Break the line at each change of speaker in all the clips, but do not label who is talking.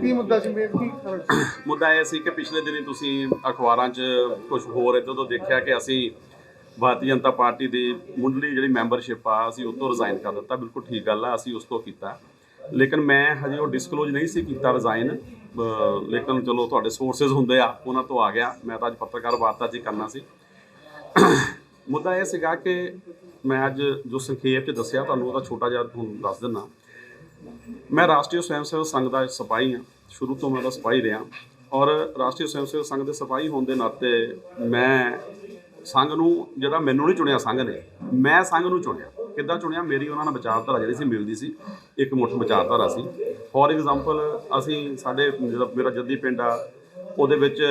ਕੀ ਮੁੱਦਾ ਸੀ ਮੇਨ? ਕੀ
ਮੁੱਦਾ ਇਹ ਸੀ ਕਿ ਪਿਛਲੇ ਦਿਨੀ ਤੁਸੀਂ ਅਖਬਾਰਾਂ 'ਚ ਕੁਝ ਹੋਰ ਇੱਧਰ ਤੋਂ ਦੇਖਿਆ ਕਿ ਅਸੀਂ ਭਾਰਤੀ ਜਨਤਾ ਪਾਰਟੀ ਦੀ ਮੁੱਢਲੀ ਜਿਹੜੀ ਮੈਂਬਰਸ਼ਿਪ ਆ, ਅਸੀਂ ਉਹ ਤੋਂ ਰਿਜ਼ਾਈਨ ਕਰ ਦਿੱਤਾ। ਬਿਲਕੁਲ ਠੀਕ ਗੱਲ ਆ, ਅਸੀਂ ਉਸ ਤੋਂ ਕੀਤਾ। ਲੇਕਿਨ ਮੈਂ ਹਜੇ ਉਹ ਡਿਸਕਲੋਜ਼ ਨਹੀਂ ਸੀ ਕੀਤਾ ਰਿਜ਼ਾਈਨ ਲੇਕਿਨ ਚਲੋ ਤੁਹਾਡੇ ਸੋਰਸਸ ਹੁੰਦੇ ਆ, ਉਹਨਾਂ ਤੋਂ ਆ ਗਿਆ। ਮੈਂ ਤਾਂ ਅੱਜ ਪੱਤਰਕਾਰ ਵਾਰਤਾ 'ਚ ਹੀ ਕਰਨਾ ਸੀ। ਮੁੱਦਾ ਇਹ ਸੀਗਾ ਕਿ ਮੈਂ ਅੱਜ ਜੋ ਸੰਖੇਪ 'ਚ ਦੱਸਿਆ, ਤੁਹਾਨੂੰ ਉਹਦਾ ਛੋਟਾ ਜਿਹਾ ਤੁਹਾਨੂੰ ਦੱਸ ਦਿੰਨਾ। ਮੈਂ ਰਾਸ਼ਟਰੀ ਸਵੈਮ ਸੇਵਕ ਸੰਘ ਦਾ ਸਿਪਾਹੀ ਹਾਂ। ਸ਼ੁਰੂ ਤੋਂ ਮੈਂ ਉਹਦਾ ਸਿਪਾਹੀ ਰਿਹਾ। ਔਰ ਰਾਸ਼ਟਰੀ ਸਵੈਮ ਸੇਵਕ ਸੰਘ ਦੇ ਸਿਪਾਹੀ ਹੋਣ ਦੇ ਨਾਤੇ ਮੈਂ ਸੰਘ ਨੂੰ, ਜਿਹੜਾ ਮੈਨੂੰ ਨਹੀਂ ਚੁਣਿਆ ਸੰਘ ਨੇ, ਮੈਂ ਸੰਘ ਨੂੰ ਚੁਣਿਆ। ਕਿੱਦਾਂ ਚੁਣਿਆ? ਮੇਰੀ ਉਹਨਾਂ ਨਾਲ ਵਿਚਾਰਧਾਰਾ ਜਿਹੜੀ ਸੀ, ਮਿਲਦੀ ਸੀ। ਇੱਕ ਮੁੱਠ ਵਿਚਾਰਧਾਰਾ ਸੀ। ਫੋਰ ਐਗਜ਼ਾਮਪਲ, ਅਸੀਂ ਸਾਡੇ ਜਿਹੜਾ ਮੇਰਾ ਜੱਦੀ ਪਿੰਡ ਆ, ਉਹਦੇ ਵਿੱਚ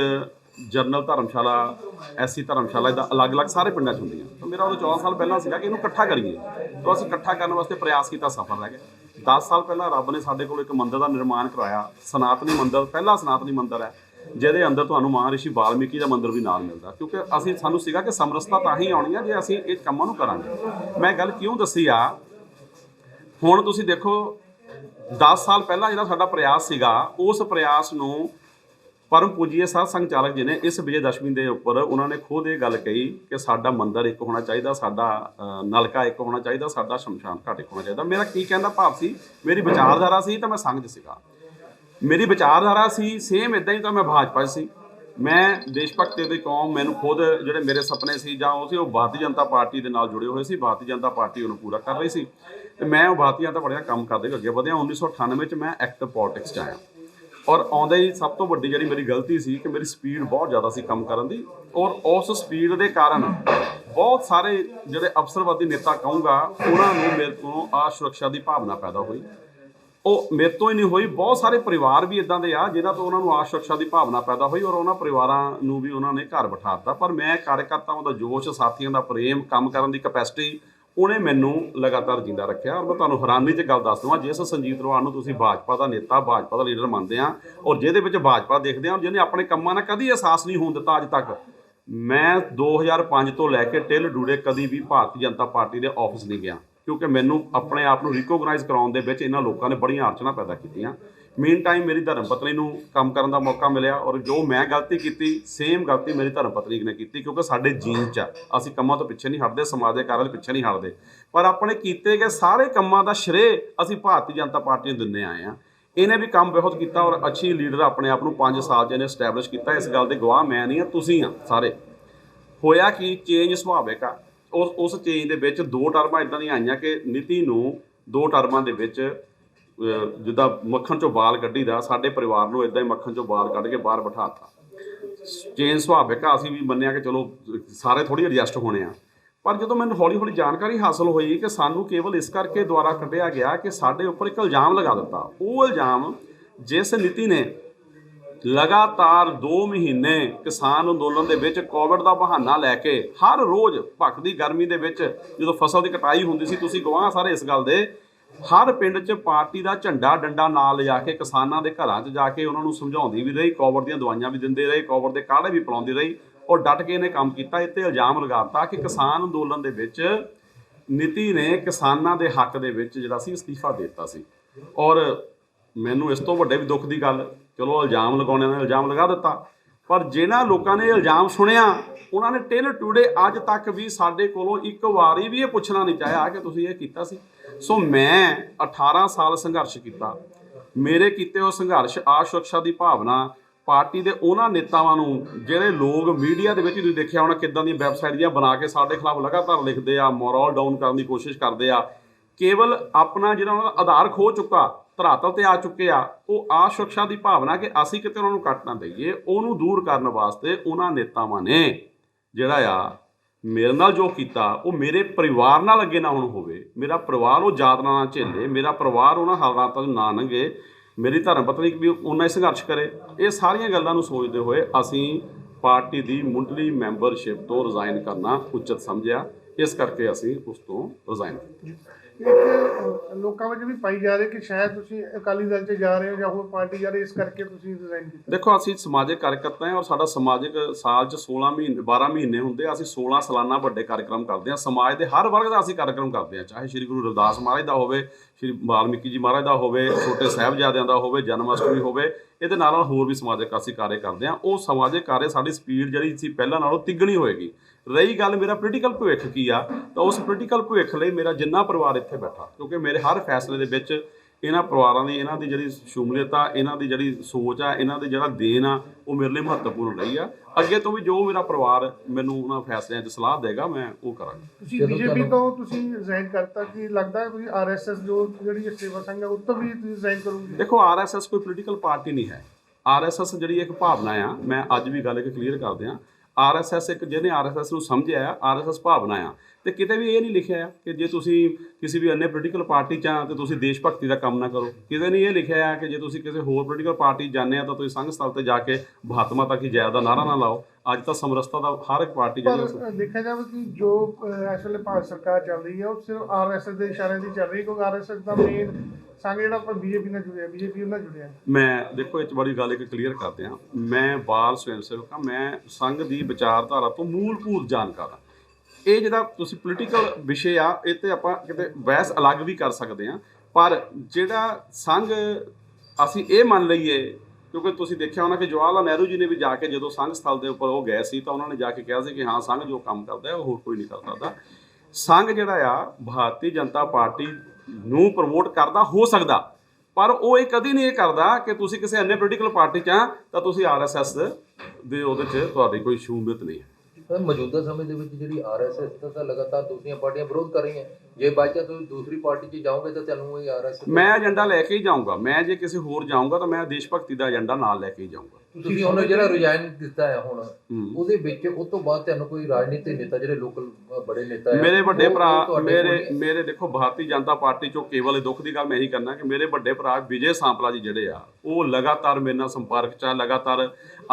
ਜਰਨਲ ਧਰਮਸ਼ਾਲਾ ਐਸੀ ਧਰਮਸ਼ਾਲਾ ਦਾ ਅਲੱਗ-ਅਲੱਗ ਸਾਰੇ ਪਿੰਡਾਂ 'ਚ ਹੁੰਦੀਆਂ। ਤਾਂ ਮੇਰਾ ਉਦੋਂ 14 ਸਾਲ ਪਹਿਲਾਂ ਸੀਗਾ ਕਿ ਇਹਨੂੰ ਇਕੱਠਾ ਕਰੀਏ। ਤਾਂ ਅਸੀਂ ਇਕੱਠਾ ਕਰਨ ਵਾਸਤੇ ਪ੍ਰਯਾਸ ਕੀਤਾ ਸਫਲ ਰਹਿ ਗਿਆ। 10 ਸਾਲ ਪਹਿਲਾਂ ਰੱਬ ਨੇ ਸਾਡੇ ਕੋਲ ਇੱਕ ਮੰਦਿਰ ਦਾ ਨਿਰਮਾਣ ਕਰਵਾਇਆ ਸਨਾਤਨੀ ਮੰਦਿਰ, ਪਹਿਲਾ ਸਨਾਤਨੀ ਮੰਦਿਰ ਹੈ, ਜਿਹਦੇ ਅੰਦਰ ਤੁਹਾਨੂੰ ਮਹਾਰਿਸ਼ੀ ਵਾਲਮੀਕੀ ਦਾ ਮੰਦਿਰ ਵੀ ਨਾਲ ਮਿਲਦਾ। ਕਿਉਂਕਿ ਅਸੀਂ, ਸਾਨੂੰ ਸੀਗਾ ਕਿ ਸਮਰਸਤਾ ਤਾਂ ਹੀ ਆਉਣੀ ਆ ਜੇ ਅਸੀਂ ਇਹ ਕੰਮਾਂ ਨੂੰ ਕਰਾਂਗੇ। ਮੈਂ ਗੱਲ ਕਿਉਂ ਦੱਸੀ ਆ? ਹੁਣ ਤੁਸੀਂ ਦੇਖੋ 10 ਸਾਲ ਪਹਿਲਾਂ ਜਿਹੜਾ ਸਾਡਾ ਪ੍ਰਯਾਸ ਸੀਗਾ, ਉਸ ਪ੍ਰਯਾਸ ਨੂੰ ਪਰਮ ਪੂਜੀਏ ਸਾਧ ਸੰਘ ਚਾਲਕ ਜੀ ਨੇ ਇਸ ਵਿਜੇ ਦਸ਼ਮੀ ਦੇ ਉੱਪਰ ਉਹਨਾਂ ਨੇ ਖੁਦ ਇਹ ਗੱਲ ਕਹੀ ਕਿ ਸਾਡਾ ਮੰਦਰ ਇੱਕ ਹੋਣਾ ਚਾਹੀਦਾ, ਸਾਡਾ ਨਲਕਾ ਇੱਕ ਹੋਣਾ ਚਾਹੀਦਾ, ਸਾਡਾ ਸ਼ਮਸ਼ਾਨ ਘਾਟ ਇੱਕ ਹੋਣਾ ਚਾਹੀਦਾ। ਮੇਰਾ ਕੀ ਕਹਿੰਦਾ ਭਾਵ ਸੀ, ਮੇਰੀ ਵਿਚਾਰਧਾਰਾ ਸੀ ਤਾਂ ਮੈਂ ਸੰਘ 'ਚ ਸੀਗਾ। ਮੇਰੀ ਵਿਚਾਰਧਾਰਾ ਸੀ ਸੇਮ ਇਦਾਂ ਹੀ ਤਾਂ ਮੈਂ ਭਾਜਪਾ 'ਚ ਸੀ। ਮੈਂ ਦੇਸ਼ ਭਗਤੀ ਦੀ ਕੌਮ, ਮੈਨੂੰ ਖੁਦ ਜਿਹੜੇ ਮੇਰੇ ਸੁਪਨੇ ਸੀ ਜਾਂ ਉਹ ਸੀ, ਉਹ ਭਾਰਤੀ ਜਨਤਾ ਪਾਰਟੀ ਦੇ ਨਾਲ ਜੁੜੇ ਹੋਏ ਸੀ, ਭਾਰਤੀ ਜਨਤਾ ਪਾਰਟੀ ਉਹਨੂੰ ਪੂਰਾ ਕਰ ਰਹੀ ਸੀ। ਤੇ ਮੈਂ ਉਹ ਭਾਰਤੀ ਜਨਤਾ ਬੜਿਆ ਕੰਮ ਕਰਦੇ ਹੋਏ ਅੱਗੇ ਵਧਿਆ। 1998 ਚ ਮੈਂ ਐਕਟਿਵ ਪੋਲਿਟਿਕਸ ਚ ਆਇਆ। ਔਰ ਆਉਂਦੇ ਹੀ ਸਭ ਤੋਂ ਵੱਡੀ ਜਿਹੜੀ ਮੇਰੀ ਗਲਤੀ ਸੀ ਕਿ ਮੇਰੀ ਸਪੀਡ ਬਹੁਤ ਜ਼ਿਆਦਾ ਸੀ ਕੰਮ ਕਰਨ ਦੀ। ਔਰ ਉਸ ਸਪੀਡ ਦੇ ਕਾਰਨ ਬਹੁਤ ਸਾਰੇ ਜਿਹੜੇ ਅਫਸਰਵਾਦੀ ਨੇਤਾ ਕਹੂੰਗਾ, ਉਹਨਾਂ ਨੂੰ ਮੇਰੇ ਤੋਂ ਆ ਸੁਰੱਖਿਆ ਦੀ ਭਾਵਨਾ ਪੈਦਾ ਹੋਈ। ਉਹ ਮੇਰੇ ਤੋਂ ਹੀ ਨਹੀਂ ਹੋਈ, ਬਹੁਤ ਸਾਰੇ ਪਰਿਵਾਰ ਵੀ ਇਦਾਂ ਦੇ ਆ ਜਿਹਨਾਂ ਤੋਂ ਉਹਨਾਂ ਨੂੰ ਆ ਆਸ਼ਰਕਸ਼ਾ ਦੀ ਭਾਵਨਾ ਪੈਦਾ ਹੋਈ ਔਰ ਉਹਨਾਂ ਪਰਿਵਾਰਾਂ ਨੂੰ ਵੀ ਉਹਨਾਂ ਨੇ ਘਰ ਬਿਠਾਤਾ ਪਰ ਮੈਂ ਕਾਰਜਕਰਤਾਵਾਂ ਦਾ ਜੋਸ਼, ਸਾਥੀਆਂ ਦਾ ਪ੍ਰੇਮ, ਕੰਮ ਕਰਨ ਦੀ ਕਪੈਸਿਟੀ ਉਹਨੇ ਮੈਨੂੰ ਲਗਾਤਾਰ ਜਿੰਦਾ ਰੱਖਿਆ ਔਰ ਮੈਂ ਤੁਹਾਨੂੰ ਹੈਰਾਨੀ 'ਚ ਗੱਲ ਦੱਸ ਦਵਾਂ, ਜਿਸ ਸੰਜੀਤ ਰੋਹਾਨ ਨੂੰ ਤੁਸੀਂ ਭਾਜਪਾ ਦਾ ਨੇਤਾ, ਭਾਜਪਾ ਦਾ ਲੀਡਰ ਮੰਨਦੇ ਆ ਔਰ ਜਿਹਦੇ ਵਿੱਚ ਭਾਜਪਾ ਦੇਖਦੇ ਆ ਜਿਹਨੇ ਆਪਣੇ ਕੰਮਾਂ ਨਾਲ ਕਦੀ ਅਹਿਸਾਸ ਨਹੀਂ ਹੋਣ ਦਿੱਤਾ ਅੱਜ ਤੱਕ। ਮੈਂ 2005 ਤੋਂ ਲੈ ਕੇ ਟਿਲ ਡੂੜੇ ਕਦੀ ਵੀ ਭਾਰਤੀ ਜਨਤਾ ਪਾਰਟੀ ਦੇ ਆਫਿਸ ਨਹੀਂ ਗਿਆ ਕਿਉਂਕਿ ਮੈਨੂੰ ਆਪਣੇ ਆਪ ਨੂੰ ਰਿਕੋਗਨਾਈਜ਼ ਕਰਾਉਣ ਦੇ ਵਿੱਚ ਇਹਨਾਂ ਲੋਕਾਂ ਨੇ ਬੜੀਆਂ ਅੜਚਣਾ ਪੈਦਾ ਕੀਤੀਆਂ। ਮੀਨ ਟਾਈਮ ਮੇਰੀ ਧਰਮ ਪਤਨੀ ਨੂੰ ਕੰਮ ਕਰਨ ਦਾ ਮੌਕਾ ਮਿਲਿਆ ਔਰ ਜੋ ਮੈਂ ਗਲਤੀ ਕੀਤੀ ਸੇਮ ਗਲਤੀ ਮੇਰੀ ਧਰਮ ਪਤਨੀ ਨੇ ਕੀਤੀ ਕਿਉਂਕਿ ਸਾਡੇ ਜੀਨ ਚ ਆ। ਅਸੀਂ ਕੰਮਾਂ ਤੋਂ ਪਿੱਛੇ ਨਹੀਂ ਹਟਦੇ, ਸਮਾਜ ਦੇ ਕਾਰਨ ਪਿੱਛੇ ਨਹੀਂ ਹਟਦੇ। ਪਰ ਆਪਣੇ ਕੀਤੇ ਗਏ ਸਾਰੇ ਕੰਮਾਂ ਦਾ ਸ਼੍ਰੇ ਅਸੀਂ ਭਾਰਤੀ ਜਨਤਾ ਪਾਰਟੀ ਨੂੰ ਦਿੰਦੇ ਆਏ ਆ ਇਹਨੇ ਵੀ ਕੰਮ ਬਹੁਤ ਕੀਤਾ ਔਰ ਅੱਛੀ ਲੀਡਰ ਆਪਣੇ ਆਪ ਨੂੰ 5 ਸਾਲ ਜਿਹਨੇ ਸਟੈਬਲਿਸ਼ ਕੀਤਾ। ਇਸ ਗੱਲ ਦੇ ਗਵਾਹ ਮੈਂ ਨਹੀਂ ਆ ਤੁਸੀਂ ਆ ਸਾਰੇ। ਹੋਇਆ ਕਿ? ਚੇਂਜ ਸੁਭਾਵਿਕ ਆ। ਉਸ ਉਸ ਚੇਂਜ ਦੇ ਵਿੱਚ ਦੋ ਟਰਮਾਂ ਇਦਾਂ ਦੀਆਂ ਆਈਆਂ ਕਿ ਨੀਤੀ ਨੂੰ ਦੋ ਟਰਮਾਂ ਦੇ ਵਿੱਚ ਜਿੱਦਾਂ ਮੱਖਣ ਚੋਂ ਵਾਲ ਕੱਢੀਦਾ, ਸਾਡੇ ਪਰਿਵਾਰ ਨੂੰ ਇਦਾਂ ਹੀ ਮੱਖਣ ਚੋਂ ਵਾਲ ਕੱਢ ਕੇ ਬਾਹਰ ਬਿਠਾਤਾ ਚੇਂਜ ਸੁਭਾਵਿਕ ਆ, ਅਸੀਂ ਵੀ ਮੰਨਿਆ ਕਿ ਚਲੋ ਸਾਰੇ ਥੋੜੀ ਐਡਜਸਟ ਹੋਣੇ ਆ। ਪਰ ਜਦੋਂ ਮੈਨੂੰ ਹੌਲੀ ਹੌਲੀ ਜਾਣਕਾਰੀ ਹਾਸਲ ਹੋਈ ਕਿ ਸਾਨੂੰ ਕੇਵਲ ਇਸ ਕਰਕੇ ਦੁਆਰਾ ਕੱਢਿਆ ਗਿਆ ਕਿ ਸਾਡੇ ਉੱਪਰ ਇੱਕ ਇਲਜ਼ਾਮ ਲਗਾ ਦਿੱਤਾ। ਉਹ ਇਲਜ਼ਾਮ ਜਿਸ ਨੀਤੀ ਨੇ ਲਗਾਤਾਰ 2 ਮਹੀਨੇ ਕਿਸਾਨ ਅੰਦੋਲਨ ਦੇ ਵਿੱਚ ਕੋਵਿਡ ਦਾ ਬਹਾਨਾ ਲੈ ਕੇ ਹਰ ਰੋਜ਼ ਭਖਦੀ ਗਰਮੀ ਦੇ ਵਿੱਚ ਜਦੋਂ ਫਸਲ ਦੀ ਕਟਾਈ ਹੁੰਦੀ ਸੀ, ਤੁਸੀਂ ਗਵਾਹ ਸਾਰੇ ਇਸ ਗੱਲ ਦੇ ਹਰ ਪਿੰਡ 'ਚ ਪਾਰਟੀ ਦਾ ਝੰਡਾ ਡੰਡਾ ਨਾਲ ਲਿਜਾ ਕੇ ਕਿਸਾਨਾਂ ਦੇ ਘਰਾਂ 'ਚ ਜਾ ਕੇ ਉਹਨਾਂ ਨੂੰ ਸਮਝਾਉਂਦੀ ਵੀ ਰਹੀ, ਕੋਵਰ ਦੀਆਂ ਦਵਾਈਆਂ ਵੀ ਦਿੰਦੇ ਰਹੇ, ਕੋਵਰ ਦੇ ਕਾੜੇ ਵੀ ਪਿਲਾਉਂਦੀ ਰਹੀ। ਔਰ ਡਟ ਕੇ ਇਹਨੇ ਕੰਮ ਕੀਤਾ, ਇੱਥੇ ਤੇ ਇਲਜ਼ਾਮ ਲਗਾਤਾ ਕਿ ਕਿਸਾਨ ਅੰਦੋਲਨ ਦੇ ਵਿੱਚ ਨੀਤੀ ਨੇ ਕਿਸਾਨਾਂ ਦੇ ਹੱਕ ਦੇ ਵਿੱਚ ਜਿਹੜਾ ਸੀ ਅਸਤੀਫਾ ਦੇ ਦਿੱਤਾ ਸੀ। ਔਰ ਮੈਨੂੰ ਇਸ ਤੋਂ ਵੱਡੇ ਵੀ ਦੁੱਖ ਦੀ ਗੱਲ, ਚਲੋ ਇਲਜ਼ਾਮ ਲਗਾਉਣੇ ਨੇ ਇਲਜ਼ਾਮ ਲਗਾ ਦਿੱਤਾ, ਪਰ ਜਿਹਨਾਂ ਲੋਕਾਂ ਨੇ ਇਲਜ਼ਾਮ ਸੁਣਿਆ, ਉਹਨਾਂ ਨੇ ਟਿਲ ਟੂਡੇ ਅੱਜ ਤੱਕ ਵੀ ਸਾਡੇ ਕੋਲੋਂ ਇੱਕ ਵਾਰੀ ਵੀ ਇਹ ਪੁੱਛਣਾ ਨਹੀਂ ਚਾਹਿਆ ਕਿ ਤੁਸੀਂ ਇਹ ਕੀਤਾ ਸੀ। ਸੋ ਮੈਂ 18 ਸਾਲ ਸੰਘਰਸ਼ ਕੀਤਾ। ਮੇਰੇ ਕੀਤੇ ਉਹ ਸੰਘਰਸ਼ ਆਸ਼ੁਰਕਸ਼ਾ ਦੀ ਭਾਵਨਾ ਪਾਰਟੀ ਦੇ ਉਹਨਾਂ ਨੇਤਾਵਾਂ ਨੂੰ, ਜਿਹੜੇ ਲੋਕ ਮੀਡੀਆ ਦੇ ਵਿੱਚ ਤੁਸੀਂ ਦੇਖਿਆ ਹੋਣਾ ਕਿੱਦਾਂ ਦੀਆਂ ਵੈਬਸਾਈਟ ਦੀਆਂ ਬਣਾ ਕੇ ਸਾਡੇ ਖਿਲਾਫ ਲਗਾਤਾਰ ਲਿਖਦੇ ਆ, ਮੋਰਲ ਡਾਊਨ ਕਰਨ ਦੀ ਕੋਸ਼ਿਸ਼ ਕਰਦੇ ਆ। ਕੇਵਲ ਆਪਣਾ ਜਿਹੜਾ ਉਹਨਾਂ ਦਾ ਆਧਾਰ ਖੋ ਚੁੱਕਾ, ਧਰਾਤਲ ਤੇ ਆ ਚੁੱਕੇ ਆ, ਉਹ ਆਸ਼ੁਰਕਸ਼ਾ ਦੀ ਭਾਵਨਾ ਕਿ ਅਸੀਂ ਕਿਤੇ ਉਹਨਾਂ ਨੂੰ ਕੱਟ ਨਾ ਦਈਏ, ਉਹਨੂੰ ਦੂਰ ਕਰਨ ਵਾਸਤੇ ਉਹਨਾਂ ਨੇਤਾਵਾਂ ਨੇ ਜਿਹੜਾ ਆ ਮੇਰੇ ਨਾਲ ਜੋ ਕੀਤਾ, ਉਹ ਮੇਰੇ ਪਰਿਵਾਰ ਨਾਲ ਅੱਗੇ ਨਾ ਹੁਣ ਹੋਵੇ। ਮੇਰਾ ਪਰਿਵਾਰ ਉਹ ਯਾਤਨਾ ਨਾ ਝੇਲੇ, ਮੇਰਾ ਪਰਿਵਾਰ ਉਹਨਾਂ ਹਾਲਾਤਾਂ ਤੋਂ ਨਾ ਲੰਘੇ ਮੇਰੀ ਧਰਮ ਪਤਨੀ ਵੀ ਉਹਨਾਂ ਹੀ ਸੰਘਰਸ਼ ਕਰੇ। ਇਹ ਸਾਰੀਆਂ ਗੱਲਾਂ ਨੂੰ ਸੋਚਦੇ ਹੋਏ ਅਸੀਂ ਪਾਰਟੀ ਦੀ ਮੁੱਢਲੀ ਮੈਂਬਰਸ਼ਿਪ ਤੋਂ ਰਿਜ਼ਾਈਨ ਕਰਨਾ ਉਚਿਤ ਸਮਝਿਆ। ਇਸ ਕਰਕੇ ਅਸੀਂ ਉਸ ਤੋਂ ਰਿਜ਼ਾਈਨ ਕੀਤਾ।
ਇੱਕ ਲੋਕਾਂ ਵਿੱਚ ਵੀ ਪਾਈ ਜਾ ਰਹੀ ਕਿ ਸ਼ਾਇਦ ਤੁਸੀਂ ਅਕਾਲੀ ਦਲ 'ਚ ਜਾ ਰਹੇ ਹੋ ਜਾਂ ਹੋਰ ਪਾਰਟੀ ਜਾ ਰਹੇ ਇਸ ਕਰਕੇ ਤੁਸੀਂ ਰਿਜ਼ਾਈਨ ਕੀਤਾ।
ਦੇਖੋ ਅਸੀਂ ਸਮਾਜਿਕ ਕਾਰਜਕਰਤਾ ਹਾਂ ਔਰ ਸਾਡਾ ਸਮਾਜਿਕ ਸਾਲ 'ਚ 16 ਮਹੀਨੇ 12 ਮਹੀਨੇ ਹੁੰਦੇ ਆ, ਅਸੀਂ 16 ਸਾਲਾਨਾ ਵੱਡੇ ਕਾਰਜਕ੍ਰਮ ਕਰਦੇ ਹਾਂ। ਸਮਾਜ ਦੇ ਹਰ ਵਰਗ ਦਾ ਅਸੀਂ ਕਾਰਜਕ੍ਰਮ ਕਰਦੇ ਹਾਂ ਚਾਹੇ ਸ੍ਰੀ ਗੁਰੂ ਰਵਿਦਾਸ ਮਹਾਰਾਜ ਦਾ ਹੋਵੇ ਸ੍ਰੀ ਵਾਲਮੀਕੀ ਜੀ ਮਹਾਰਾਜ ਦਾ ਹੋਵੇ ਛੋਟੇ ਸਾਹਿਬਜ਼ਾਦਿਆਂ ਦਾ ਹੋਵੇ ਜਨਮ ਅਸ਼ਟਮੀ ਹੋਵੇ ਇਹਦੇ ਨਾਲ ਨਾਲ ਹੋਰ ਵੀ ਸਮਾਜਿਕ ਅਸੀਂ ਕਾਰਜ ਕਰਦੇ ਹਾਂ। ਉਹ ਸਮਾਜਿਕ ਕਾਰਜ ਸਾਡੀ ਸਪੀਡ ਜਿਹੜੀ ਸੀ ਪਹਿਲਾਂ ਨਾਲੋਂ ਤਿੱਗਣੀ ਹੋਏਗੀ। ਰਹੀ ਗੱਲ ਮੇਰਾ ਪੋਲੀਟੀਕਲ ਭਵਿੱਖ ਕੀ ਆ ਤਾਂ ਉਸ ਪੋਲੀਟੀਕਲ ਭਵਿੱਖ ਲਈ ਮੇਰਾ ਜਿੰਨਾ ਪਰਿਵਾਰ ਇੱਥੇ ਬੈਠਾ ਕਿਉਂਕਿ ਮੇਰੇ ਹਰ ਫੈਸਲੇ ਦੇ ਵਿੱਚ ਇਹਨਾਂ ਪਰਿਵਾਰਾਂ ਦੀ ਇਹਨਾਂ ਦੀ ਜਿਹੜੀ ਸ਼ਮੂਲੀਅਤ ਆ ਇਹਨਾਂ ਦੀ ਜਿਹੜੀ ਸੋਚ ਆ ਇਹਨਾਂ ਦੀ ਜਿਹੜਾ ਦੇਣ ਆ ਉਹ ਮੇਰੇ ਲਈ ਮਹੱਤਵਪੂਰਨ ਰਹੀ ਆ। ਅੱਗੇ ਤੋਂ ਵੀ ਜੋ ਮੇਰਾ ਪਰਿਵਾਰ ਮੈਨੂੰ ਉਹਨਾਂ ਫੈਸਲਿਆਂ 'ਚ ਸਲਾਹ ਦੇਗਾ ਮੈਂ ਉਹ ਕਰਾਂਗਾ।
ਤੁਸੀਂ ਬੀਜੇਪੀ ਤੋਂ ਤੁਸੀਂ ਰਿਜ਼ਾਈਨ ਕਰਤਾ ਕਿ ਲੱਗਦਾ ਹੈ ਤੁਸੀਂ ਆਰਐਸਐਸ ਜੋ ਜਿਹੜੀ ਸੇਵਾ ਸੰਘ ਹੈ ਉਹ ਤੋਂ ਵੀ ਤੁਸੀਂ ਰਿਜ਼ਾਈਨ ਕਰੋਗੇ?
ਦੇਖੋ ਆਰਐਸਐਸ ਕੋਈ ਪੋਲੀਟੀਕਲ ਪਾਰਟੀ ਨਹੀਂ ਹੈ। ਆਰਐਸਐਸ ਜਿਹੜੀ ਇੱਕ ਭਾਵਨਾ ਆ ਮੈਂ ਅੱਜ ਵੀ ਗੱਲ ਇੱਕ ਕਲੀਅਰ ਕਰ ਦਿਆਂ। ਆਰਐਸਐਸ ਇੱਕ ਜਿਹਨੇ ਆਰਐਸਐਸ ਨੂੰ ਸਮਝਿਆ ਆ ਆਰਐਸਐਸ ਭਾਵਨਾ ਆ। ਤੇ ਕਿਤੇ ਵੀ ਇਹ ਨਹੀਂ ਲਿਖਿਆ ਆ ਕਿ ਜੇ ਤੁਸੀਂ ਕਿਸੇ ਵੀ ਅੰਨੇ ਪੋਲੀਟੀਕਲ ਪਾਰਟੀ ਚ ਆ ਤੇ ਤੁਸੀਂ ਦੇਸ਼ ਭਗਤੀ ਦਾ ਕੰਮ ਨਾ ਕਰੋ। ਕਿਤੇ ਨਹੀਂ ਇਹ ਲਿਖਿਆ ਆ ਕਿ ਜੇ ਤੁਸੀਂ ਕਿਸੇ ਹੋਰ ਪੋਲੀਟੀਕਲ ਪਾਰਟੀ ਜਾਂਦੇ ਆ ਤਾਂ ਤੁਸੀਂ ਸੰਘ ਸਥਲ ਤੇ ਜਾ ਕੇ ਭਾਰਤ ਮਾਤਾ ਕੀ ਜੈ ਦਾ ਨਾਰਾ ਨਾ ਲਾਓ। ਅੱਜ ਤਾਂ ਸਮਰਸਤਾ ਦਾ ਹਰ ਇੱਕ ਪਾਰਟੀ ਜਿਹੜੀ
ਦੇਖਿਆ ਜਾਵੇ ਕਿ ਜੋ ਇਸ ਵੇਲੇ ਭਾਰਤ ਸਰਕਾਰ ਚੱਲ ਰਹੀ ਹੈ ਉਹ ਸਿਰਫ ਆਰਐਸਐਸ ਦੇ ਇਸ਼ਾਰੇ ਦੀ ਚੱਲ ਰਹੀ ਹੈ ਕਿਉਂਕਿ ਆਰਐਸਐਸ ਦਾ ਮੇਨ ਸੰਘ ਜਿਹੜਾ ਪਰ ਬੀਜੇਪੀ ਨਾਲ ਜੁੜਿਆ ਬੀਜੇਪੀ ਨਾਲ ਜੁੜਿਆ।
ਮੈਂ ਦੇਖੋ 'ਚ ਬੜੀ ਗੱਲ ਇੱਕ ਕਲੀਅਰ ਕਰਦੇ ਹਾਂ। ਮੈਂ ਬਾਲ ਸਵੈਮ ਸੇਵਕ ਹਾਂ ਮੈਂ ਸੰਘ ਦੀ ਵਿਚਾਰਧਾਰਾ ਤੋਂ ਮੂਲਭੂਤ ਜਾਣਕਾਰ ਹਾਂ। ਇਹ ਜਿਹੜਾ ਤੁਸੀਂ ਪੋਲੀਟੀਕਲ ਵਿਸ਼ੇ ਆ, ਇਹ ਤੇ ਆਪਾਂ ਕਿਤੇ ਬਹਿਸ ਅਲੱਗ ਵੀ ਕਰ ਸਕਦੇ ਹਾਂ ਪਰ ਜਿਹੜਾ ਸੰਘ ਅਸੀਂ ਇਹ ਮੰਨ ਲਈਏ, ਕਿਉਂਕਿ ਤੁਸੀਂ ਦੇਖਿਆ ਹੋਣਾ ਕਿ ਜਵਾਹਰ ਲਾਲ ਨਹਿਰੂ ਜੀ ਨੇ ਵੀ ਜਾ ਕੇ ਜਦੋਂ ਸੰਘ ਸਥਲ ਦੇ ਉੱਪਰ ਉਹ ਗਏ ਸੀ, ਤਾਂ ਉਹਨਾਂ ਨੇ ਜਾ ਕੇ ਕਿਹਾ ਸੀ ਕਿ ਹਾਂ, ਸੰਘ ਜੋ ਕੰਮ ਕਰਦਾ ਹੈ, ਉਹ ਹੋਰ ਕੋਈ ਨਹੀਂ ਕਰ ਸਕਦਾ। ਸੰਘ ਜਿਹੜਾ ਆ, ਭਾਰਤੀ ਜਨਤਾ ਪਾਰਟੀ ਨੂੰ ਪ੍ਰਮੋਟ ਕਰਦਾ, ਹੋ ਸਕਦਾ। ਪਰ ਉਹ ਇਹ ਕਦੀ ਨਹੀਂ ਇਹ ਕਰਦਾ ਕਿ ਤੁਸੀਂ ਕਿਸੇ ਅੰਨੇ ਪੋਲੀਟੀਕਲ ਪਾਰਟੀ ਚ ਆ, ਤਾਂ ਤੁਸੀਂ ਆਰਐਸਐਸ ਦੇ ਉਹਦੇ ਚ ਤੁਹਾਡੀ ਕੋਈ ਸ਼ਮੂਲੀਅਤ ਨਹੀਂ ਹੈ।
ਸਰ ਮੌਜੂਦਾ ਸਮੇਂ ਦੇ ਵਿੱਚ ਜਿਹੜੀ ਆਰਐਸਐਸ ਦਾ ਤਾਂ ਲਗਾਤਾਰ ਦੂਸਰੀਆਂ ਪਾਰਟੀਆਂ ਵਿਰੋਧ ਕਰ ਰਹੀਆਂ। ਜੇ ਬਾਅਦ ਤੁਸੀਂ ਦੂਸਰੀ ਪਾਰਟੀ 'ਚ ਜਾਓਗੇ ਤਾਂ ਤੁਹਾਨੂੰ ਇਹ ਆਰਐਸਐਸ
ਮੈਂ ਏਜੰਡਾ ਲੈ ਕੇ ਹੀ ਜਾਊਂਗਾ। ਮੈਂ ਜੇ ਕਿਸੇ ਹੋਰ ਜਾਊਂਗਾ ਤਾਂ ਮੈਂ ਦੇਸ਼ ਭਗਤੀ ਦਾ ਏਜੰਡਾ ਨਾਲ ਲੈ ਕੇ ਹੀ ਜਾਊਂਗਾ।
ਤੁਸੀਂ ਹੁਣ ਜਿਹੜਾ ਰਿਜ਼ਾਈਨ ਦਿੱਤਾ ਹੈ ਹੁਣ
ਹੂੰ।
ਉਹਦੇ ਵਿੱਚ ਉਸ ਤੋਂ ਬਾਅਦ ਤੁਹਾਨੂੰ ਕੋਈ ਰਾਜਨੀਤਿਕ ਨੇਤਾ ਜਿਹੜੇ ਲੋਕਲ ਬੜੇ ਨੇਤਾ ਹੈ
ਮੇਰੇ ਵੱਡੇ ਭਰਾ ਮੇਰੇ ਮੇਰੇ ਦੇਖੋ ਭਾਰਤੀ ਜਨਤਾ ਪਾਰਟੀ ਚੋਂ ਕੇਵਲ ਇਹ ਦੁੱਖ ਦੀ ਗੱਲ ਮੈਂ ਇਹੀ ਕਰਨਾ ਕਿ ਮੇਰੇ ਵੱਡੇ ਭਰਾ ਵਿਜੇ ਸਾਂਪਲਾ ਜੀ ਜਿਹੜੇ ਆ ਉਹ ਲਗਾਤਾਰ ਮੇਰੇ ਨਾਲ ਸੰਪਰਕ 'ਚ ਆ ਲਗਾਤਾਰ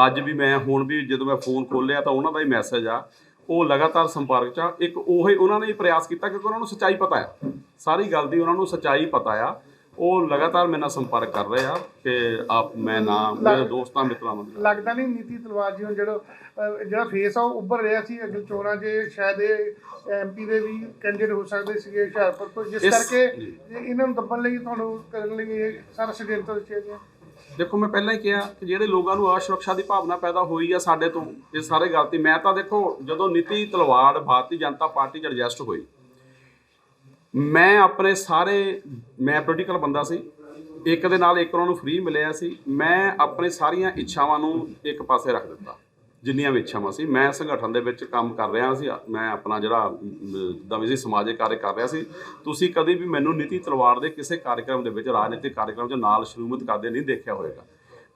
ਅੱਜ ਵੀ ਮੈਂ ਹੁਣ ਵੀ ਜਦੋਂ ਮੈਂ ਫੋਨ ਖੋਲ੍ਹਿਆ ਤਾਂ ਉਹਨਾਂ ਦਾ ਹੀ ਮੈਸੇਜ ਆ ਉਹ ਲਗਾਤਾਰ ਸੰਪਰਕ 'ਚ ਆ। ਇੱਕ ਉਹੀ ਉਹਨਾਂ ਨੇ ਹੀ ਪ੍ਰਯਾਸ ਕੀਤਾ ਕਿਉਂਕਿ ਉਹਨਾਂ ਨੂੰ ਸੱਚਾਈ ਪਤਾ ਆ। ਸਾਰੀ ਗੱਲ ਦੀ ਉਹਨਾਂ ਨੂੰ ਸੱਚਾਈ ਪਤਾ ਆ। ਉਹ ਲਗਾਤਾਰ ਮੇਰੇ ਨਾਲ ਸੰਪਰਕ ਕਰ ਰਹੇ ਆ ਕਿ ਆਪ ਮੈਂ ਨਾ ਮੇਰੇ ਦੋਸਤਾਂ ਮਿੱਤਰਾਂ ਨਾਲ
ਲੱਗਦਾ ਨਹੀਂ ਨੀਤੀ ਤਲਵਾਰ ਜੀ ਹੁਣ ਜਿਹੜਾ ਜਿਹੜਾ ਫੇਸ ਆ ਉਹ ਉੱਭਰ ਰਿਹਾ ਸੀ ਅਗਲ ਚੋਣਾਂ 'ਚ। ਸ਼ਾਇਦ ਇਹ ਐਮਪੀ ਦੇ ਵੀ ਕੈਂਡੀਡੇਟ ਹੋ ਸਕਦੇ ਸੀਗੇ ਹੁਸ਼ਿਆਰਪੁਰ ਤੋਂ। ਜਿਸ ਕਰਕੇ ਇਹਨਾਂ ਨੂੰ ਦੱਬਣ ਲਈ ਤੁਹਾਨੂੰ ਕਰਨ ਲਈ ਇਹ ਸਾਰਾ ਸ਼ਡਿਊਲ ਰਚਿਆ ਗਿਆ
ਦੇਖੋ, ਮੈਂ ਪਹਿਲਾਂ ਹੀ ਕਿਹਾ ਕਿ ਜਿਹੜੇ ਲੋਕਾਂ ਨੂੰ ਅਸੁਰੱਖਿਆ ਦੀ ਭਾਵਨਾ ਪੈਦਾ ਹੋਈ ਆ ਸਾਡੇ ਤੋਂ, ਇਹ ਸਾਰੇ ਗਲਤੀ ਮੈਂ ਤਾਂ ਦੇਖੋ, ਜਦੋਂ ਨੀਤੀ ਤਲਵਾੜ ਭਾਰਤੀ ਜਨਤਾ ਪਾਰਟੀ ਚ ਐਡਜਸਟ ਹੋਈ, ਮੈਂ ਆਪਣੇ ਸਾਰੇ, ਮੈਂ ਪੋਲੀਟੀਕਲ ਬੰਦਾ ਸੀ। ਇੱਕ ਦੇ ਨਾਲ ਇੱਕ ਉਹਨਾਂ ਨੂੰ ਫ੍ਰੀ ਮਿਲਿਆ ਸੀ। ਮੈਂ ਆਪਣੇ ਸਾਰੀਆਂ ਇੱਛਾਵਾਂ ਨੂੰ ਇੱਕ ਪਾਸੇ ਰੱਖ ਦਿੱਤਾ। ਜਿੰਨੀਆਂ ਵੀ ਇੱਛਾਵਾਂ ਸੀ, ਮੈਂ ਸੰਗਠਨ ਦੇ ਵਿੱਚ ਕੰਮ ਕਰ ਰਿਹਾ ਸੀ, ਮੈਂ ਆਪਣਾ ਜਿਹੜਾ ਜਿੱਦਾਂ ਵੀ ਸੀ ਸਮਾਜਿਕ ਕਾਰਜ ਕਰ ਰਿਹਾ ਸੀ, ਤੁਸੀਂ ਕਦੇ ਵੀ ਮੈਨੂੰ ਨੀਤੀ ਤਲਵਾਰ ਦੇ ਕਿਸੇ ਕਾਰਜਕ੍ਰਮ ਦੇ ਵਿੱਚ, ਰਾਜਨੀਤਿਕ ਕਾਰਜਕ੍ਰਮ 'ਚ ਨਾਲ ਸ਼ਰੂਮਤ ਕਰਦੇ ਨਹੀਂ ਦੇਖਿਆ ਹੋਵੇਗਾ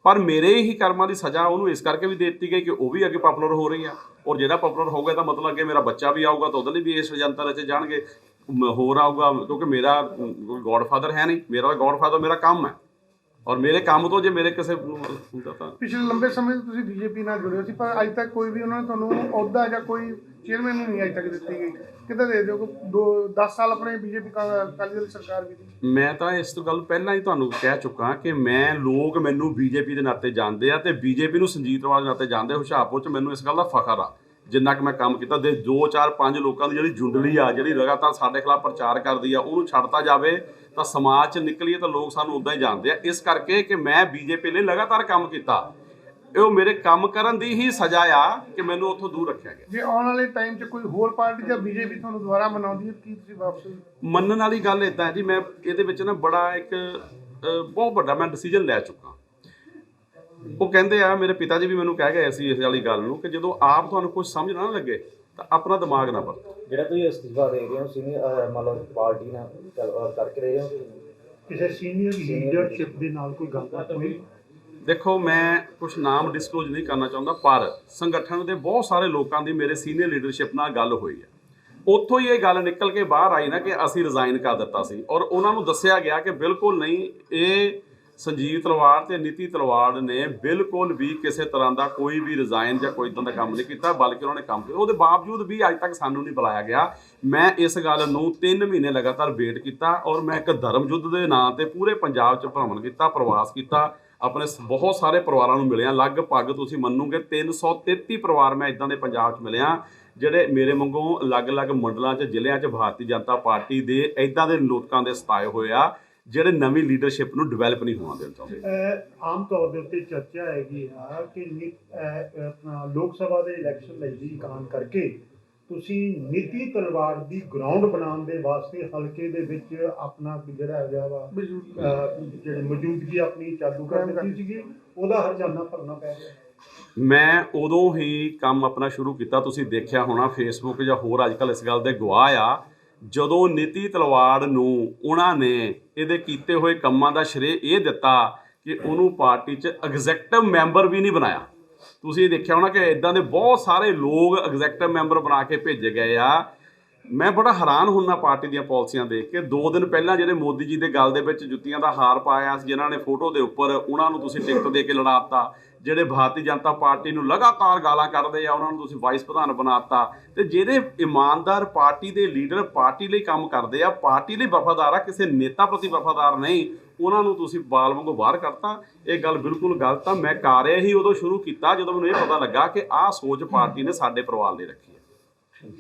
ਪਰ ਮੇਰੇ ਹੀ ਕਰਮਾਂ ਦੀ ਸਜ਼ਾ ਉਹਨੂੰ ਇਸ ਕਰਕੇ ਵੀ ਦੇ ਦਿੱਤੀ ਗਈ ਕਿ ਉਹ ਵੀ ਅੱਗੇ ਪਪੂਲਰ ਹੋ ਰਹੀ ਆ। ਔਰ ਜਿਹੜਾ ਪਪੂਲਰ ਹੋਊਗਾ ਤਾਂ ਮਤਲਬ ਅੱਗੇ ਮੇਰਾ ਬੱਚਾ ਵੀ ਆਊਗਾ ਤਾਂ ਉਹਦੇ ਲਈ ਵੀ ਇਸ ਜਨਤਰ 'ਚ ਜਾਣਗੇ। ਮ- ਹੋਰ ਆਊਗਾ, ਕਿਉਂਕਿ ਮੇਰਾ ਗੋਡਫਾਦਰ ਹੈ ਨਹੀਂ, ਮੇਰਾ ਗੋਡਫਾਦਰ ਮੇਰਾ ਕੰਮ ਹੈ। ਔਰ ਮੇਰੇ ਕੰਮ ਤੋਂ ਜੇ ਮੇਰੇ ਕਿਸੇ ਨੂੰ ਹੁੰਦਾ ਤਾਂ
ਪਿਛਲੇ ਲੰਬੇ ਸਮੇਂ ਤੋਂ ਤੁਸੀਂ ਬੀਜੇਪੀ ਨਾਲ ਜੁੜੇ ਹੋ ਸੀ ਪਰ ਅੱਜ ਤੱਕ ਕੋਈ ਵੀ ਉਹਨਾਂ ਨੇ ਤੁਹਾਨੂੰ ਅਹੁਦਾ ਜਾਂ ਕੋਈ ਚੇਅਰਮੈਨ ਨਹੀਂ ਅੱਜ ਤੱਕ ਦਿੱਤੀ ਗਈ ਕਿੱਦਾਂ ਦੇ ਦਿਓ ਦੋ 10 ਸਾਲ ਆਪਣੇ ਬੀਜੇਪੀ ਅਕਾਲੀ ਦਲ ਸਰਕਾਰ ਵੀ ਦੀ
ਮੈਂ ਤਾਂ ਇਸ ਤੋਂ ਗੱਲ ਪਹਿਲਾਂ ਹੀ ਤੁਹਾਨੂੰ ਕਹਿ ਚੁੱਕਾ ਕਿ ਮੈਂ ਲੋਕ ਮੈਨੂੰ ਬੀਜੇਪੀ ਦੇ ਨਾਤੇ ਜਾਣਦੇ ਆ ਤੇ ਬੀਜੇਪੀ ਨੂੰ ਸੰਜੀਤ ਦੇ ਨਾਤੇ ਜਾਣਦੇ। ਹੁਸ਼ਿਆਰਪੁਰ ਚ ਮੈਨੂੰ ਇਸ ਗੱਲ ਦਾ ਫਖਰ ਆ ਜਿੰਨਾ ਕਿ ਮੈਂ ਕੰਮ ਕੀਤਾ ਦੇ 2 4 5 ਲੋਕਾਂ ਦੀ ਜਿਹੜੀ ਜੁੰਡਲੀ ਆ ਜਿਹੜੀ ਲਗਾਤਾਰ ਸਾਡੇ ਖਿਲਾਫ ਪ੍ਰਚਾਰ ਕਰਦੀ ਆ ਉਹਨੂੰ ਛੱਡਤਾ ਜਾਵੇ ਤਾਂ ਸਮਾਜ ਚ ਨਿਕਲੀਏ ਤਾਂ ਲੋਕ ਸਾਨੂੰ ਉਦਾਂ ਹੀ ਜਾਣਦੇ ਆ। ਇਸ ਕਰਕੇ ਕਿ ਮੈਂ ਬੀਜੇਪੀ ਲਈ ਲਗਾਤਾਰ ਕੰਮ ਕੀਤਾ। ਇਹ ਉਹ ਮੇਰੇ ਕੰਮ ਕਰਨ ਦੀ ਹੀ ਸਜ਼ਾ ਆ ਕਿ ਮੈਨੂੰ ਉੱਥੋਂ ਦੂਰ ਰੱਖਿਆ ਗਿਆ।
ਜੇ ਆਉਣ ਵਾਲੇ ਟਾਈਮ 'ਚ ਕੋਈ ਹੋਰ ਪਾਰਟੀ ਜਾਂ ਬੀਜੇਪੀ ਤੁਹਾਨੂੰ ਦੁਬਾਰਾ ਮਨਾਉਂਦੀ ਹੈ ਕੀ ਤੁਸੀਂ ਵਾਪਸ
ਮੰਨਣ ਵਾਲੀ ਗੱਲ ਇਦਾਂ ਹੈ ਜੀ ਮੈਂ ਇਹਦੇ ਵਿੱਚ ਨਾ ਬੜਾ ਇੱਕ ਬਹੁਤ ਵੱਡਾ ਮੈਂ ਡਿਸੀਜਨ ਲੈ ਚੁੱਕਾ। ਉਹ ਕਹਿੰਦੇ ਆ ਮੇਰੇ ਪਿਤਾ ਜੀ ਵੀ ਮੈਨੂੰ ਕਹਿ ਗਏ ਸੀ ਇਸ ਵਾਲੀ ਗੱਲ ਨੂੰ ਕਿ ਜਦੋਂ ਆਪ ਤੁਹਾਨੂੰ ਕੁਝ ਸਮਝ ਨਾ ਲੱਗੇ ਤਾਂ ਆਪਣਾ ਦਿਮਾਗ ਨਾ ਵਰਤੋ।
ਜਿਹੜਾ ਤੁਸੀਂ ਅਸਤੀਫਾ ਦੇ ਰਹੇ ਹੋ ਸੀਨੀਅਰ ਮਤਲਬ ਪਾਰਟੀ ਨਾਲ ਕਰਕੇ ਰਹੇ ਹੋ?
ਕਿਸੇ ਸੀਨੀਅਰ ਲੀਡਰਸ਼ਿਪ ਦੇ ਨਾਲ ਕੋਈ ਗੱਲਬਾਤ ਹੋਈ?
ਦੇਖੋ ਮੈਂ ਕੁਝ ਨਾਮ ਡਿਸਕਲੋਜ਼ ਨਹੀਂ ਕਰਨਾ ਚਾਹੁੰਦਾ ਪਰ ਸੰਗਠਨ ਦੇ ਬਹੁਤ ਸਾਰੇ ਲੋਕਾਂ ਦੀ ਮੇਰੇ ਸੀਨੀਅਰ ਲੀਡਰਸ਼ਿਪ ਨਾਲ ਗੱਲ ਹੋਈ ਹੈ। ਉੱਥੋਂ ਹੀ ਇਹ ਗੱਲ ਨਿਕਲ ਕੇ ਬਾਹਰ ਆਈ ਨਾ ਕਿ ਅਸੀਂ ਰਿਜ਼ਾਈਨ ਕਰ ਦਿੱਤਾ ਸੀ ਔਰ ਉਹਨਾਂ ਨੂੰ ਦੱਸਿਆ ਗਿਆ ਕਿ ਬਿਲਕੁਲ ਨਹੀਂ ਇਹ ਸੰਜੀਵ ਤਲਵਾਰ ਤੇ ਨੀਤੀ ਤਲਵਾਰ ਨੇ ਬਿਲਕੁਲ ਵੀ ਕਿਸੇ ਤਰ੍ਹਾਂ ਦਾ ਕੋਈ ਵੀ ਰਿਜ਼ਾਈਨ ਜਾਂ ਕੋਈ ਇਦਾਂ ਦਾ ਕੰਮ ਨਹੀਂ ਕੀਤਾ, ਬਲਕਿ ਉਹਨਾਂ ਨੇ ਕੰਮ ਕੀਤਾ। ਉਹਦੇ ਬਾਵਜੂਦ ਵੀ ਅੱਜ ਤੱਕ ਸਾਨੂੰ ਨਹੀਂ ਬੁਲਾਇਆ ਗਿਆ। ਮੈਂ ਇਸ ਗੱਲ ਨੂੰ 3 ਮਹੀਨੇ ਲਗਾਤਾਰ ਵੇਟ ਕੀਤਾ ਔਰ ਮੈਂ ਇੱਕ ਧਰਮ ਯੁੱਧ ਦੇ ਨਾਂ ਤੇ ਪੂਰੇ ਪੰਜਾਬ 'ਚ ਭ੍ਰਮਣ ਕੀਤਾ, ਪ੍ਰਵਾਸ ਕੀਤਾ। ਆਪਣੇ ਸ- ਬਹੁਤ ਸਾਰੇ ਪਰਿਵਾਰਾਂ ਨੂੰ ਮਿਲਿਆ। ਲਗਭਗ ਤੁਸੀਂ ਮੰਨੋਗੇ 333 ਪਰਿਵਾਰ ਮੈਂ ਇਦਾਂ ਦੇ ਪੰਜਾਬ 'ਚ ਮਿਲਿਆ, ਜਿਹੜੇ ਮੇਰੇ ਵਾਂਗੂ ਅਲੱਗ-ਅਲੱਗ ਮੰਡਲਾਂ 'ਚ, ਜ਼ਿਲ੍ਹਿਆਂ 'ਚ, ਭਾਰਤੀ ਜਨਤਾ ਪਾਰਟੀ ਦੇ ਇਦਾਂ ਦੇ ਲੋਕਾਂ ਦੇ ਸਤਾਏ ਹੋਏ ਆ। ਜਿਹੜੇ ਨਵੀਂ ਲੀਡਰਸ਼ਿਪ ਨੂੰ ਡਿਵੈਲਪ ਨਹੀਂ ਹੋਣ ਦੇਣਾ ਚਾਹੁੰਦੇ।
ਆਮ ਤੌਰ ਦੇ ਉੱਤੇ ਚਰਚਾ ਹੈਗੀ ਆ ਕਿ ਲੋਕ ਸਭਾ ਦੇ ਇਲੈਕਸ਼ਨ ਨਜ਼ਦੀਕ ਆਉਣ ਕਰਕੇ ਤੁਸੀਂ ਨੀਤੀ ਤਲਵਾਰ ਦੀ ਗਰਾਊਂਡ ਬਣਾਉਣ ਦੇ ਵਾਸਤੇ ਹਲਕੇ ਦੇ ਵਿੱਚ ਆਪਣਾ ਜਿਹੜਾ ਹੈਗਾ ਵਾ ਜਿਹੜੀ ਮੌਜੂਦਗੀ ਆਪਣੀ ਚਾਲੂ ਕਰ ਦਿੱਤੀ ਸੀਗੀ ਉਹਦਾ ਹਰਜਾਨਾ ਭਰਨਾ ਪੈ ਰਿਹਾ
ਮੈਂ ਉਦੋਂ ਹੀ ਕੰਮ ਆਪਣਾ ਸ਼ੁਰੂ ਕੀਤਾ ਤੁਸੀਂ ਦੇਖਿਆ ਹੋਣਾ ਫੇਸਬੁੱਕ ਜਾਂ ਹੋਰ ਅੱਜਕੱਲ ਇਸ ਗੱਲ ਦੇ ਗਵਾਹ ਆ ਜਦੋਂ ਨੀਤੀ ਤਲਵਾੜ ਨੂੰ ਉਹਨਾਂ ਨੇ ਇਹਦੇ ਕੀਤੇ ਹੋਏ ਕੰਮਾਂ ਦਾ ਸ਼੍ਰੇ ਇਹ ਦਿੱਤਾ ਕਿ ਉਹਨੂੰ ਪਾਰਟੀ 'ਚ ਐਗਜ਼ੈਕਟਿਵ ਮੈਂਬਰ ਵੀ ਨਹੀਂ ਬਣਾਇਆ। ਤੁਸੀਂ ਦੇਖਿਆ ਹੋਣਾ ਕਿ ਇਦਾਂ ਦੇ ਬਹੁਤ ਸਾਰੇ ਲੋਕ ਐਗਜ਼ੈਕਟਿਵ ਮੈਂਬਰ ਬਣਾ ਕੇ ਭੇਜੇ ਗਏ ਆ। ਮੈਂ ਬੜਾ ਹੈਰਾਨ ਹੁੰਨਾ ਪਾਰਟੀ ਦੀਆਂ ਪਾਲਿਸੀਆਂ ਦੇਖ ਕੇ। 2 ਦਿਨ ਪਹਿਲਾਂ ਜਿਹੜੇ ਮੋਦੀ ਜੀ ਦੇ ਗੱਲ ਦੇ ਵਿੱਚ ਜੁੱਤੀਆਂ ਦਾ ਹਾਰ ਪਾਇਆ ਸੀ, ਜਿਨ੍ਹਾਂ ਨੇ ਫੋਟੋ ਦੇ ਉੱਪਰ ਉਹਨਾਂ ਨੂੰ ਤੁਸੀਂ ਟਿਕਟ ਦੇ ਕੇ ਲੜਾਤਾ ਜਿਹੜੇ ਭਾਰਤੀ ਜਨਤਾ ਪਾਰਟੀ ਨੂੰ ਲਗਾਤਾਰ ਗਾਲਾਂ ਕੱਢਦੇ ਆ, ਉਹਨਾਂ ਨੂੰ ਤੁਸੀਂ ਵਾਈਸ ਪ੍ਰਧਾਨ ਬਣਾਤਾ। ਤੇ ਜਿਹੜੇ ਇਮਾਨਦਾਰ ਪਾਰਟੀ ਦੇ ਲੀਡਰ ਪਾਰਟੀ ਲਈ ਕੰਮ ਕਰਦੇ ਆ, ਪਾਰਟੀ ਲਈ ਵਫਾਦਾਰ ਆ, ਕਿਸੇ ਨੇਤਾ ਪ੍ਰਤੀ ਵਫਾਦਾਰ ਨਹੀਂ, ਉਹਨਾਂ ਨੂੰ ਤੁਸੀਂ ਬਾਲ ਵਾਂਗੂ ਬਾਹਰ ਕੱਢਤਾ। ਇਹ ਗੱਲ ਬਿਲਕੁਲ ਗਲਤ ਆ, ਮੈਂ ਕਾਰਿਆ ਹੀ ਉਦੋਂ ਸ਼ੁਰੂ ਕੀਤਾ, ਜਦੋਂ ਮੈਨੂੰ ਇਹ ਪਤਾ ਲੱਗਾ ਕਿ ਆਹ ਸੋਚ ਪਾਰਟੀ ਨੇ ਸਾਡੇ ਪਰਿਵਾਰ ਲਈ ਰੱਖੀ ਹੈ।